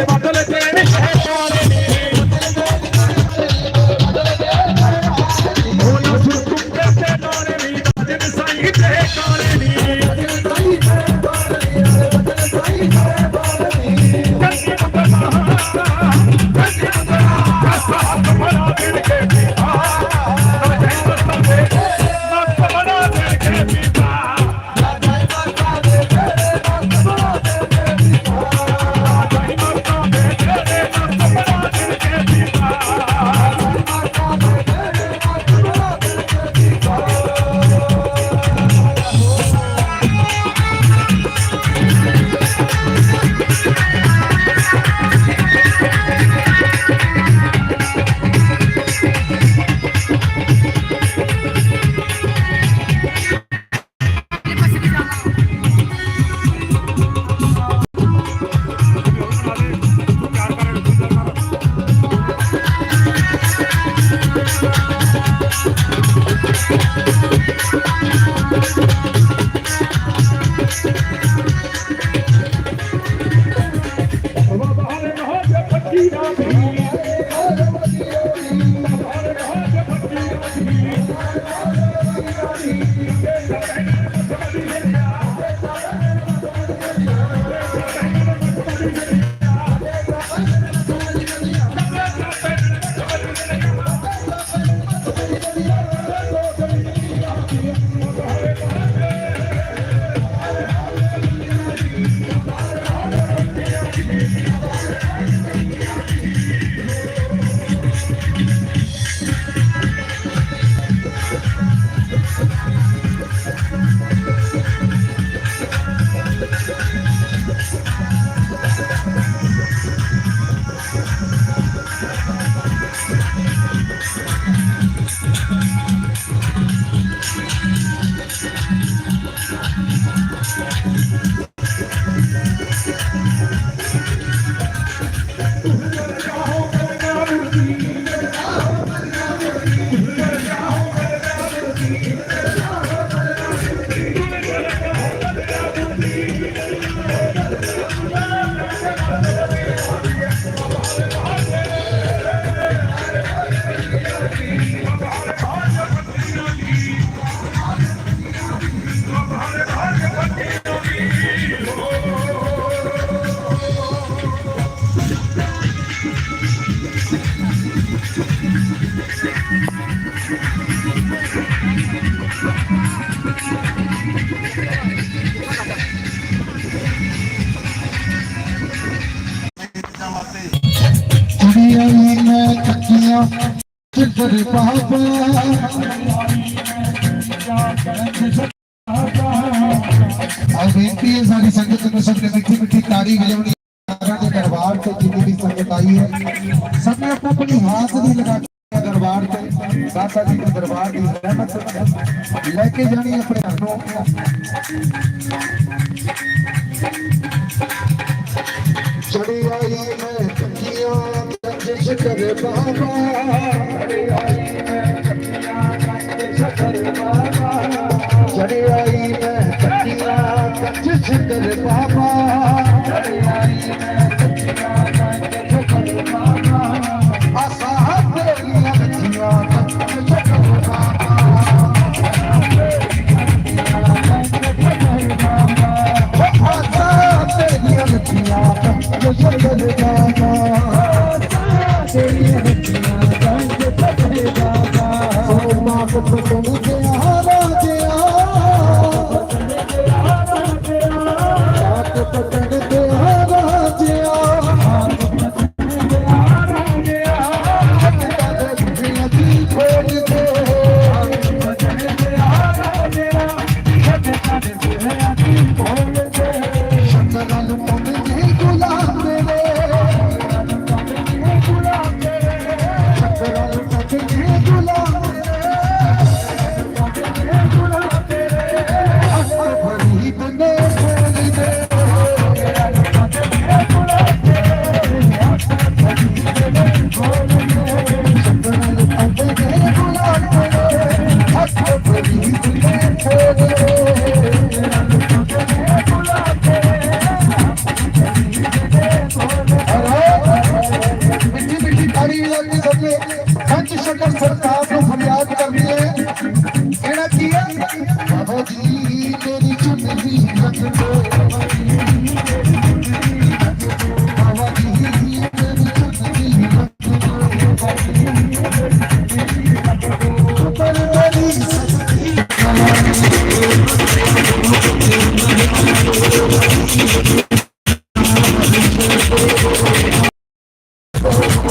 বাটলেতে Thank you. ਕੁੜੀਆਂ ਹੀ ਮੈਂ ਕੱਚੀਆਂ ਚਿੱਤਰ ਪਾਪਾ। ਆ ਬੇਨਤੀ ਹੈ ਸਾਡੀ ਸੰਗਤ ਨੂੰ, ਸਭ ਨੇ ਮਿੱਠੀ ਮਿੱਠੀ ਤਾੜੀ ਵਜਾਉਣੀ। ਦੇ ਦਰਬਾਰ ਤੇ ਜਿੰਨੀ ਵੀ ਸੰਗਤ ਆਈ ਹੈ, ਸਭ ਨੇ ਆਪੋ ਆਪਣੀ ਹਾਥ ਲਗਾ ਕੇ ਦਰਬਾਰ ਤੇ ਦਾਤਾ ਜੀ ਦੇ ਦਰਬਾਰ ਦੀ ਰਹਿਮਤ ਲੈ ਕੇ ਜਾਣੀ ਆਪਣੇ ਹੱਥੋਂ Baba ਪਤੰਗ ਤੇ ਆ ਰਾਜਿਆ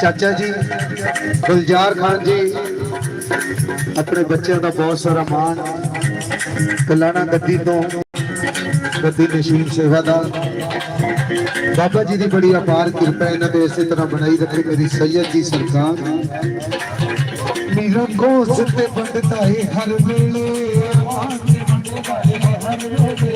ਚਾਚਾ ਜੀ, ਗੁਲਜ਼ਾਰ ਖਾਨ ਜੀ, ਆਪਣੇ ਬੱਚਿਆਂ ਦਾ ਬਹੁਤ ਸਾਰਾ ਮਾਣ। ਕਲਾਣਾ ਗੱਦੀ ਤੋਂ, ਗੱਦੀ ਨਸ਼ੀਨ ਸੇਵਾਦਾਰ ਬਾਬਾ ਜੀ ਦੀ ਬੜੀ ਅਪਾਰ ਕਿਰਪਾ ਇਹਨਾਂ ਤੇ ਇਸੇ ਤਰ੍ਹਾਂ ਬਣਾਈ ਰੱਖੇ ਮੇਰੀ ਸੈਯਦ ਜੀ ਸਰਕਾਰ। ਮੇਰਾ ਕੋਸ ਤੇ ਬੰਦਦਾ ਹੈ ਹਰ ਵੇਲੇ ਆਵਾਜ਼ ਤੇ ਬੰਦਦਾ ਹੈ ਹਰ ਵੇਲੇ।